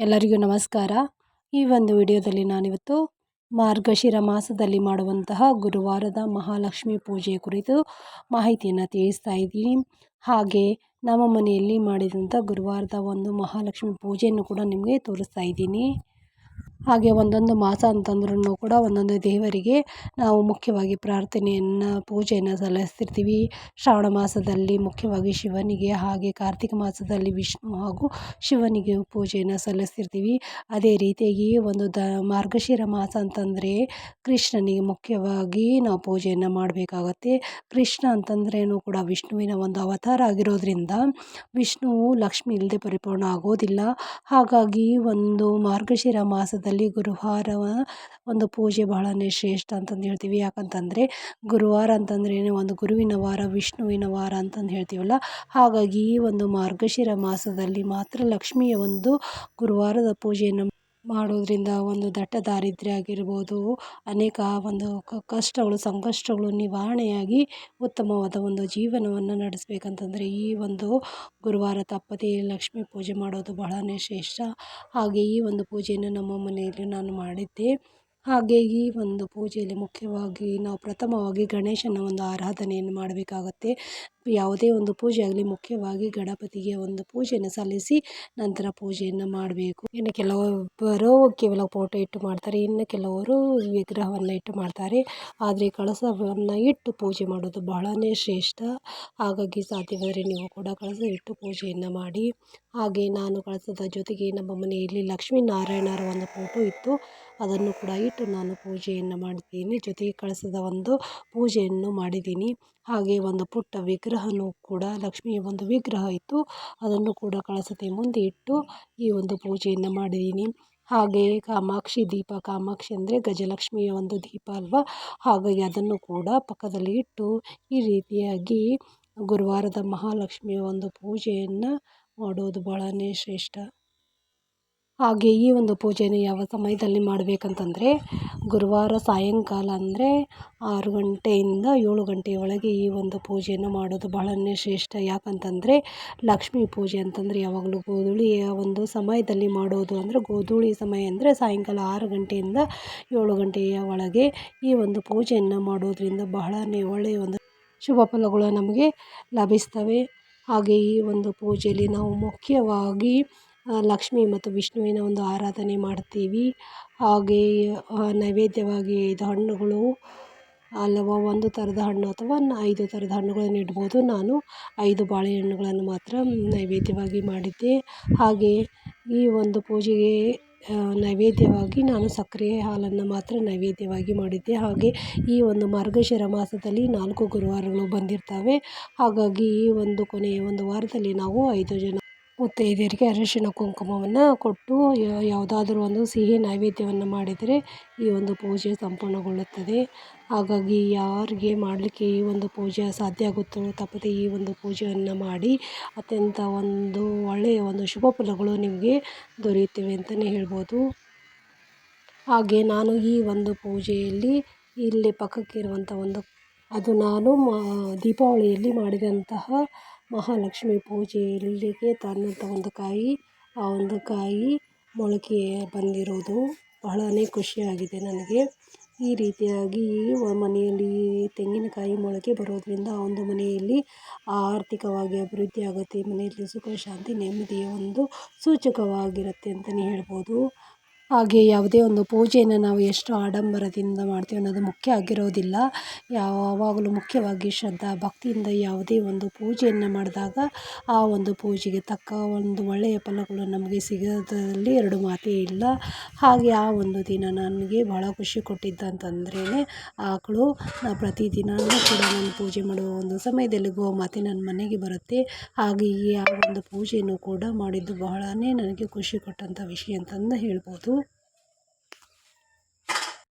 ಎಲ್ಲರಿಗೂ ನಮಸ್ಕಾರ. ಈ ಒಂದು ವಿಡಿಯೋದಲ್ಲಿ ನಾನಿವತ್ತು ಮಾರ್ಗಶಿರ ಮಾಸದಲ್ಲಿ ಮಾಡುವಂತಹ ಗುರುವಾರದ ಮಹಾಲಕ್ಷ್ಮಿ ಪೂಜೆ ಕುರಿತು ಮಾಹಿತಿಯನ್ನು ತಿಳಿಸ್ತಾ ಇದ್ದೀನಿ. ಹಾಗೆ ನಮ್ಮ ಮನೆಯಲ್ಲಿ ಮಾಡಿದಂಥ ಗುರುವಾರದ ಒಂದು ಮಹಾಲಕ್ಷ್ಮಿ ಪೂಜೆಯನ್ನು ಕೂಡ ನಿಮಗೆ ತೋರಿಸ್ತಾ ಇದ್ದೀನಿ. ಹಾಗೆ ಒಂದೊಂದು ಮಾಸ ಅಂತಂದ್ರೂ ಕೂಡ ಒಂದೊಂದು ದೇವರಿಗೆ ನಾವು ಮುಖ್ಯವಾಗಿ ಪ್ರಾರ್ಥನೆಯನ್ನು, ಪೂಜೆಯನ್ನು ಸಲ್ಲಿಸ್ತಿರ್ತೀವಿ. ಶ್ರಾವಣ ಮಾಸದಲ್ಲಿ ಮುಖ್ಯವಾಗಿ ಶಿವನಿಗೆ ಹಾಗೆ ಕಾರ್ತಿಕ ಮಾಸದಲ್ಲಿ ವಿಷ್ಣು ಹಾಗೂ ಶಿವನಿಗೆ ಪೂಜೆಯನ್ನು ಸಲ್ಲಿಸ್ತಿರ್ತೀವಿ. ಅದೇ ರೀತಿಯಾಗಿ ಒಂದು ದ ಮಾರ್ಗಶಿರ ಮಾಸ ಅಂತಂದರೆ ಕೃಷ್ಣನಿಗೆ ಮುಖ್ಯವಾಗಿ ನಾವು ಪೂಜೆಯನ್ನು ಮಾಡಬೇಕಾಗತ್ತೆ. ಕೃಷ್ಣ ಅಂತಂದ್ರೇನು ಕೂಡ ವಿಷ್ಣುವಿನ ಒಂದು ಅವತಾರ ಆಗಿರೋದ್ರಿಂದ ವಿಷ್ಣುವು ಲಕ್ಷ್ಮಿ ಇಲ್ಲದೆ ಪರಿಪೂರ್ಣ ಆಗೋದಿಲ್ಲ. ಹಾಗಾಗಿ ಒಂದು ಮಾರ್ಗಶಿರ ಮಾಸದಲ್ಲಿ ಗುರುವಾರ ಒಂದು ಪೂಜೆ ಬಹಳನೇ ಶ್ರೇಷ್ಠ ಅಂತಂದು ಹೇಳ್ತೀವಿ. ಯಾಕಂತಂದರೆ ಗುರುವಾರ ಅಂತಂದ್ರೆ ಒಂದು ಗುರುವಿನ ವಾರ, ವಿಷ್ಣುವಿನ ವಾರ ಅಂತಂದು ಹೇಳ್ತೀವಲ್ಲ. ಹಾಗಾಗಿ ಈ ಒಂದು ಮಾರ್ಗಶಿರ ಮಾಸದಲ್ಲಿ ಮಾತ್ರ ಲಕ್ಷ್ಮಿಯ ಒಂದು ಗುರುವಾರದ ಪೂಜೆಯನ್ನು ಮಾಡೋದ್ರಿಂದ ಒಂದು ದಟ್ಟ ದಾರಿದ್ರ್ಯ ಆಗಿರ್ಬೋದು, ಅನೇಕ ಒಂದು ಕಷ್ಟಗಳು, ಸಂಕಷ್ಟಗಳು ನಿವಾರಣೆಯಾಗಿ ಉತ್ತಮವಾದ ಒಂದು ಜೀವನವನ್ನು ನಡೆಸ್ಬೇಕಂತಂದರೆ ಈ ಒಂದು ಗುರುವಾರ ತಪ್ಪದೇ ಲಕ್ಷ್ಮೀ ಪೂಜೆ ಮಾಡೋದು ಬಹಳನೇ ಶ್ರೇಷ್ಠ. ಹಾಗೆ ಈ ಒಂದು ಪೂಜೆಯನ್ನು ನಮ್ಮ ಮನೆಯಲ್ಲಿ ನಾನು ಮಾಡಿದ್ದೆ. ಹಾಗೆ ಈ ಒಂದು ಪೂಜೆಯಲ್ಲಿ ಮುಖ್ಯವಾಗಿ ನಾವು ಪ್ರಥಮವಾಗಿ ಗಣೇಶನ ಒಂದು ಆರಾಧನೆಯನ್ನು ಮಾಡಬೇಕಾಗತ್ತೆ. ಯಾವುದೇ ಒಂದು ಪೂಜೆ ಆಗಲಿ, ಮುಖ್ಯವಾಗಿ ಗಣಪತಿಗೆ ಒಂದು ಪೂಜೆಯನ್ನು ಸಲ್ಲಿಸಿ ನಂತರ ಪೂಜೆಯನ್ನು ಮಾಡಬೇಕು. ಇನ್ನು ಕೆಲವೊಬ್ಬರು ಕೇವಲ ಫೋಟೋ ಇಟ್ಟು ಮಾಡ್ತಾರೆ, ಇನ್ನು ಕೆಲವರು ವಿಗ್ರಹವನ್ನು ಇಟ್ಟು ಮಾಡ್ತಾರೆ. ಆದರೆ ಕಳಸವನ್ನು ಇಟ್ಟು ಪೂಜೆ ಮಾಡೋದು ಬಹಳನೇ ಶ್ರೇಷ್ಠ. ಹಾಗಾಗಿ ಸಾಧ್ಯವಾದರೆ ನೀವು ಕೂಡ ಕಳಸ ಇಟ್ಟು ಪೂಜೆಯನ್ನು ಮಾಡಿ. ಹಾಗೆ ನಾನು ಕಳಸದ ಜೊತೆಗೆ ನಮ್ಮ ಮನೆಯಲ್ಲಿ ಲಕ್ಷ್ಮೀನಾರಾಯಣರ ಒಂದು ಫೋಟೋ ಇತ್ತು. ಅದನ್ನು ಕೂಡ ಇಟ್ಟು ನಾನು ಪೂಜೆಯನ್ನು ಮಾಡ್ತೀನಿ. ಜೊತೆಗೆ ಕಳಸದ ಒಂದು ಪೂಜೆಯನ್ನು ಮಾಡಿದ್ದೀನಿ. ಹಾಗೆ ಒಂದು ಪುಟ್ಟ ವಿಗ್ರಹನೂ ಕೂಡ ಲಕ್ಷ್ಮಿಯ ಒಂದು ವಿಗ್ರಹ ಇತ್ತು. ಅದನ್ನು ಕೂಡ ಕಳಸತೆ ಮುಂದೆ ಇಟ್ಟು ಈ ಒಂದು ಪೂಜೆಯನ್ನು ಮಾಡಿದ್ದೀನಿ ಹಾಗೆ ಕಾಮಾಕ್ಷಿ ದೀಪ, ಕಾಮಾಕ್ಷಿ ಅಂದರೆ ಗಜಲಕ್ಷ್ಮಿಯ ಒಂದು ದೀಪ ಅಲ್ವಾ? ಹಾಗಾಗಿ ಅದನ್ನು ಕೂಡ ಪಕ್ಕದಲ್ಲಿ ಇಟ್ಟು ಈ ರೀತಿಯಾಗಿ ಗುರುವಾರದ ಮಹಾಲಕ್ಷ್ಮಿಯ ಒಂದು ಪೂಜೆಯನ್ನು ಮಾಡೋದು ಬಹಳನೇ ಶ್ರೇಷ್ಠ. ಹಾಗೆ ಈ ಒಂದು ಪೂಜೆಯನ್ನು ಯಾವ ಸಮಯದಲ್ಲಿ ಮಾಡಬೇಕಂತಂದರೆ ಗುರುವಾರ ಸಾಯಂಕಾಲ ಅಂದರೆ ಆರು ಗಂಟೆಯಿಂದ ಏಳು ಗಂಟೆಯ ಒಳಗೆ ಈ ಒಂದು ಪೂಜೆಯನ್ನು ಮಾಡೋದು ಬಹಳನೇ ಶ್ರೇಷ್ಠ. ಯಾಕಂತಂದರೆ ಲಕ್ಷ್ಮೀ ಪೂಜೆ ಅಂತಂದರೆ ಯಾವಾಗಲೂ ಗೋಧೂಳಿಯ ಒಂದು ಸಮಯದಲ್ಲಿ ಮಾಡೋದು ಅಂದರೆ ಗೋಧೂಳಿ ಸಮಯ ಅಂದರೆ ಸಾಯಂಕಾಲ ಆರು ಗಂಟೆಯಿಂದ ಏಳು ಗಂಟೆಯ ಒಳಗೆ ಈ ಒಂದು ಪೂಜೆಯನ್ನು ಮಾಡೋದರಿಂದ ಬಹಳನೇ ಒಳ್ಳೆಯ ಒಂದು ಶುಭ ಫಲಗಳು ನಮಗೆ ಲಭಿಸ್ತವೆ. ಹಾಗೆ ಈ ಒಂದು ಪೂಜೆಯಲ್ಲಿ ನಾವು ಮುಖ್ಯವಾಗಿ ಲಕ್ಷ್ಮಿ ಮತ್ತು ವಿಷ್ಣುವಿನ ಒಂದು ಆರಾಧನೆ ಮಾಡ್ತೀವಿ. ಹಾಗೆ ನೈವೇದ್ಯವಾಗಿ ಐದು ಹಣ್ಣುಗಳು ಹಲವು ಒಂದು ಥರದ ಹಣ್ಣು ಅಥವಾ ಐದು ಥರದ ಹಣ್ಣುಗಳನ್ನು ಇಡ್ಬೋದು. ನಾನು ಐದು ಬಾಳೆಹಣ್ಣುಗಳನ್ನು ಮಾತ್ರ ನೈವೇದ್ಯವಾಗಿ ಮಾಡಿದ್ದೆ. ಹಾಗೆ ಈ ಒಂದು ಪೂಜೆಗೆ ನೈವೇದ್ಯವಾಗಿ ನಾನು ಸಕ್ಕರೆ ಹಾಲನ್ನು ಮಾತ್ರ ನೈವೇದ್ಯವಾಗಿ ಮಾಡಿದ್ದೆ. ಹಾಗೆ ಈ ಒಂದು ಮಾರ್ಗಶಿರ ಮಾಸದಲ್ಲಿ ನಾಲ್ಕು ಗುರುವಾರಗಳು ಬಂದಿರ್ತವೆ. ಹಾಗಾಗಿ ಈ ಒಂದು ಕೊನೆಯ ಒಂದು ವಾರದಲ್ಲಿ ನಾವು ಐದು ಜನ ಮುತ್ತೈದೆಯರಿಗೆ ಅರಿಶಿಣ ಕುಂಕುಮವನ್ನು ಕೊಟ್ಟು ಯಾವುದಾದ್ರೂ ಒಂದು ಸಿಹಿ ನೈವೇದ್ಯವನ್ನು ಮಾಡಿದರೆ ಈ ಒಂದು ಪೂಜೆ ಸಂಪೂರ್ಣಗೊಳ್ಳುತ್ತದೆ. ಹಾಗಾಗಿ ಯಾರಿಗೆ ಮಾಡಲಿಕ್ಕೆ ಈ ಒಂದು ಪೂಜೆ ಸಾಧ್ಯ ಆಗುತ್ತೋ ತಪ್ಪದೆ ಈ ಒಂದು ಪೂಜೆಯನ್ನು ಮಾಡಿ ಅತ್ಯಂತ ಒಂದು ಒಳ್ಳೆಯ ಒಂದು ಶುಭ ಫಲಗಳು ನಿಮಗೆ ದೊರೆಯುತ್ತವೆ ಅಂತಲೇ ಹೇಳ್ಬೋದು. ಹಾಗೆ ನಾನು ಈ ಒಂದು ಪೂಜೆಯಲ್ಲಿ ಇಲ್ಲಿ ಪಕ್ಕಕ್ಕಿರುವಂಥ ಒಂದು, ಅದು ನಾನು ದೀಪಾವಳಿಯಲ್ಲಿ ಮಾಡಿದಂತಹ ಮಹಾಲಕ್ಷ್ಮಿ ಪೂಜೆಯಲ್ಲಿಗೆ ತಂದಂಥ ಒಂದು ಕಾಯಿ, ಆ ಒಂದು ಕಾಯಿ ಮೊಳಕೆ ಬಂದಿರೋದು. ಬಹಳನೇ ಖುಷಿಯಾಗಿದೆ ನನಗೆ. ಈ ರೀತಿಯಾಗಿ ಮನೆಯಲ್ಲಿ ತೆಂಗಿನಕಾಯಿ ಮೊಳಕೆ ಬರೋದರಿಂದ ಆ ಒಂದು ಮನೆಯಲ್ಲಿ ಆರ್ಥಿಕವಾಗಿ ಅಭಿವೃದ್ಧಿ ಆಗುತ್ತೆ. ಮನೆಯಲ್ಲಿ ಸುಖ, ಶಾಂತಿ, ನೆಮ್ಮದಿಯ ಒಂದು ಸೂಚಕವಾಗಿರುತ್ತೆ ಅಂತಲೇ ಹೇಳ್ಬೋದು. ಹಾಗೆ ಯಾವುದೇ ಒಂದು ಪೂಜೆಯನ್ನು ನಾವು ಎಷ್ಟು ಆಡಂಬರದಿಂದ ಮಾಡ್ತೀವಿ ಅನ್ನೋದು ಮುಖ್ಯ ಆಗಿರೋದಿಲ್ಲ. ಯಾವಾಗಲೂ ಮುಖ್ಯವಾಗಿ ಶ್ರದ್ಧಾ ಭಕ್ತಿಯಿಂದ ಯಾವುದೇ ಒಂದು ಪೂಜೆಯನ್ನು ಮಾಡಿದಾಗ ಆ ಒಂದು ಪೂಜೆಗೆ ತಕ್ಕ ಒಂದು ಒಳ್ಳೆಯ ಫಲಗಳು ನಮಗೆ ಸಿಗೋದರಲ್ಲಿ ಎರಡು ಮಾತೇ ಇಲ್ಲ. ಹಾಗೆ ಆ ಒಂದು ದಿನ ನನಗೆ ಬಹಳ ಖುಷಿ ಕೊಟ್ಟಿದ್ದಂತಂದ್ರೇ ಆಕಳು ಪ್ರತಿದಿನವೂ ಕೂಡ ನಾನು ಪೂಜೆ ಮಾಡುವ ಒಂದು ಸಮಯದಲ್ಲಿ ಗೋಮಾತೆ ನನ್ನ ಮನೆಗೆ ಬರುತ್ತೆ. ಹಾಗೆ ಈ ಆ ಒಂದು ಪೂಜೆಯನ್ನು ಕೂಡ ಮಾಡಿದ್ದು ಬಹಳನೇ ನನಗೆ ಖುಷಿ ಕೊಟ್ಟಂಥ ವಿಷಯ ಅಂತಂದು ಹೇಳ್ಬೋದು.